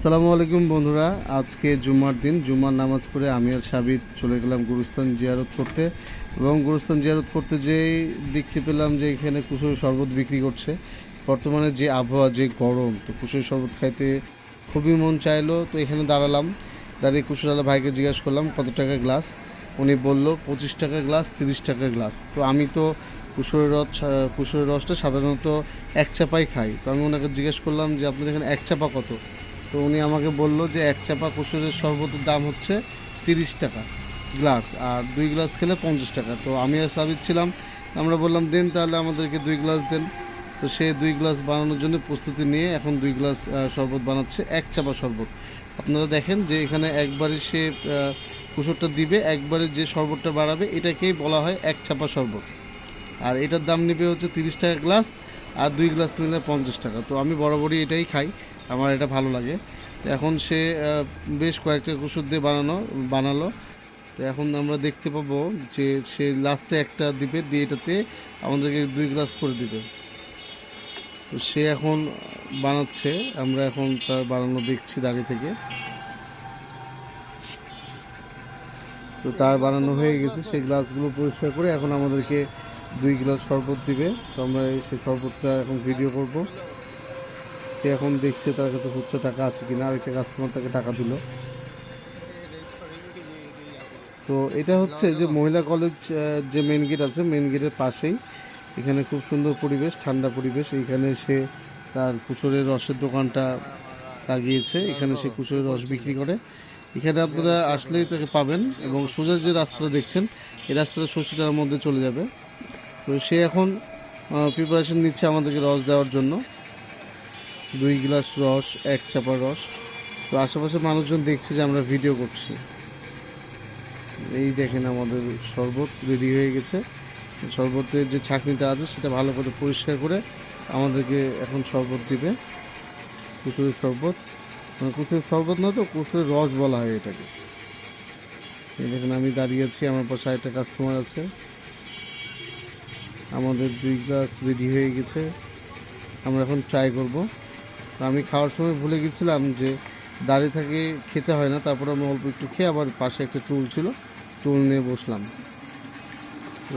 আসসালামু আলাইকুম বন্ধুরা। আজকে জুম্মার দিন, জুম্মার নামাজ পড়ে আমি আর সাবিত চলে গেলাম গুরুস্থান জিয়ারত করতে এবং গুরুস্থান জিয়ারত করতে যেই দেখতে পেলাম যে এখানে কুসুর শরবত বিক্রি করছে। বর্তমানে যে আবহাওয়া, যে গরম, তো কুসুর শরবত খাইতে খুবই মন চাইলো, তো এখানে দাঁড়ালাম। দাঁড়িয়ে কুসুরালা ভাইকে জিজ্ঞাসা করলাম, কত টাকা গ্লাস? উনি বলল, পঁচিশ টাকা গ্লাস, তিরিশ টাকা গ্লাস। তো আমি তো কুসুরের রস, কুসুরের রসটা সাধারণত এক চাপাই খাই। তো আমি ওনাকে জিজ্ঞেস করলাম যে, আপনাদের এখানে এক চাপা কত? তো উনি আমাকে বলল যে এক চাপা কুসুরের শরবতের দাম হচ্ছে তিরিশ টাকা গ্লাস আর দুই গ্লাস খেলে পঞ্চাশ টাকা। তো আমি আর সাবিত ছিলাম, আমরা বললাম, দেন তাহলে আমাদেরকে দুই গ্লাস দেন। তো সে দুই গ্লাস বানানোর জন্য প্রস্তুতি নিয়ে এখন দুই গ্লাস শরবত বানাচ্ছে, এক চাপা শরবত। আপনারা দেখেন যে এখানে একবারে সে কুসুরটা দিবে, একবারে যে শরবতটা বাড়াবে, এটাকেই বলা হয় এক চাপা শরবত। আর এটার দাম নেবে হচ্ছে তিরিশ টাকা গ্লাস, আর দুই গ্লাস নিলে পঞ্চাশ টাকা। তো আমি বরাবরই এটাই খাই। আমার এটা ভালো লাগে। তো এখন সে বেশ কয়েকটা ওষুধ দিয়ে বানানো, বানালো। তো এখন আমরা দেখতে পাবো যে সে লাস্টে একটা দিবে, দিয়ে এটাতে আমাদেরকে দুই গ্লাস করে দিবে। তো সে এখন বানাচ্ছে, আমরা এখন তার বানানো দেখছি দাঁড়িয়ে থেকে। তো তার বানানো হয়ে গেছে সেই গ্লাসগুলো পরিষ্কার করে এখন আমাদেরকে দুই গ্লাস শরবত দিবে। তো আমরা সেই শরবতটা এখন ভিডিও করব। সে এখন দেখছে তার কাছে খুচরো টাকা আছে কিনা আরেকটা কাস্টমার তাকে টাকা দিল। তো এটা হচ্ছে যে মহিলা কলেজ যে মেন গেট আছে মেন গেটের পাশেই। এখানে খুব সুন্দর পরিবেশ, ঠান্ডা পরিবেশ। এইখানে সে তার কুচুরের রসের দোকানটা লাগিয়েছে। এখানে সে কুচুরের রস বিক্রি করে। এখানে আপনারা আসলেই তাকে পাবেন এবং সোজা যে রাস্তাটা দেখছেন, এই রাস্তাটা শশীটার মধ্যে চলে যাবে। তো সে এখন প্রিপারেশন নিচ্ছে আমাদেরকে রস দেওয়ার জন্য। দুই গ্লাস রস, এক চাপা রস। তো আশেপাশে মানুষজন দেখছে যে আমরা ভিডিও করছি। এই দেখেন আমাদের শরবত রেডি হয়ে গেছে। শরবতের যে ছাঁকনিটা আছে, সেটা ভালো করে পরিষ্কার করে আমাদেরকে এখন শরবত দিবে। কুসুরের শরবত। মানে কুসুরের শরবত না তো, কুসুরের রস বলা হয় এটাকে। দেখেন আমি দাঁড়িয়ে আছি, আমার পাশে একটা কাস্টমার আছে। আমাদের দুই গ্লাস রেডি হয়ে গেছে। আমরা এখন ট্রাই করব। তো আমি খাওয়ার সময় ভুলে গেছিলাম যে দাঁড়িয়ে থেকে খেতে হয় না, তারপর আমি অল্প একটু খেয়ে আবার পাশে একটা টুল ছিল, টুল নিয়ে বসলাম।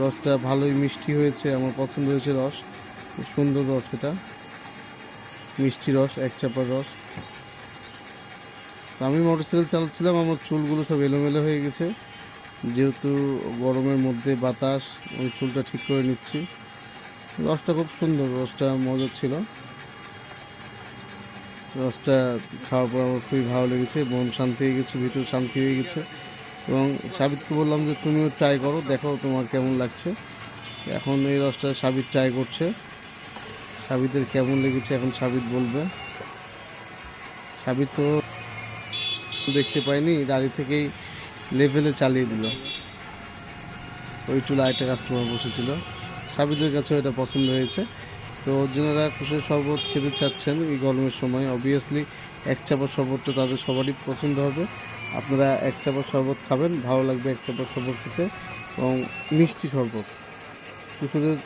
রসটা ভালোই মিষ্টি হয়েছে, আমার পছন্দ হয়েছে রস সুন্দর রস এটা। মিষ্টি রস, এক চাপার রস। আমি মোটরসাইকেল চালাচ্ছিলাম, আমার চুলগুলো সব এলোমেলো হয়ে গেছে। যেহেতু গরমের মধ্যে বাতাস, ওই চুলটা ঠিক করে নিচ্ছি। রসটা খুব সুন্দর, রসটা মজা ছিল। রসটা খাওয়ার পর আমার খুবই ভালো লেগেছে, মন শান্তি হয়ে গেছে, ভিতর শান্তি হয়ে গেছে। এবং সাবিতকে বললাম যে, তুমিও ট্রাই করো, দেখো তোমার কেমন লাগছে। এখন এই রসটা সাবিত ট্রাই করছে। সাবিতের কেমন লেগেছে এখন সাবিত বলবে। সাবিত তো দেখতে পাইনি দাঁড়িয়ে থেকেই লেভেলে চালিয়ে দিল। ওই চুলা একটা কাস্টমার বসেছিল। সাবিতের কাছে এটা পছন্দ হয়েছে। তো যারা কুসুর শরবত খেতে চাচ্ছেন এই গরমের সময়। অবভিয়াসলি এক চাপা শরবতটা তাদের সবারই পছন্দ হবে। আপনারা এক চাপা শরবত খাবেন, ভালো লাগবে এক চাপা শরবত খেতে এবং মিষ্টি শরবত। কুসুরের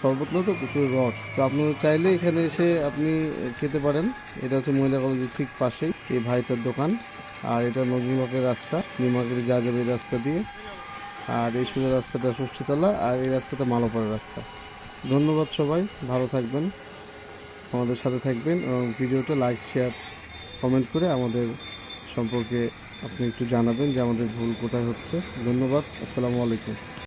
শরবত না তো, কুসুরের রস। তো আপনারা চাইলে এখানে এসে আপনি খেতে পারেন। এটা হচ্ছে মহিলা কলেজের ঠিক পাশেই, এই ভাইটার দোকান। আর এটা নজরুল হকের রাস্তা নিউ যা যাবে এই রাস্তা দিয়ে। আর এই সোজা রাস্তাটা ষষ্ঠীতলা, আর এই রাস্তাটা মালোপাড়া রাস্তা। ধন্যবাদ সবাই, ভালো থাকবেন, আমাদের সাথে থাকবেন এবং ভিডিওটা লাইক, শেয়ার, কমেন্ট করে আমাদের সম্পর্কে আপনি একটু জানাবেন যে আমাদের ভুল কোথায় হচ্ছে। ধন্যবাদ, আসসালামু আলাইকুম।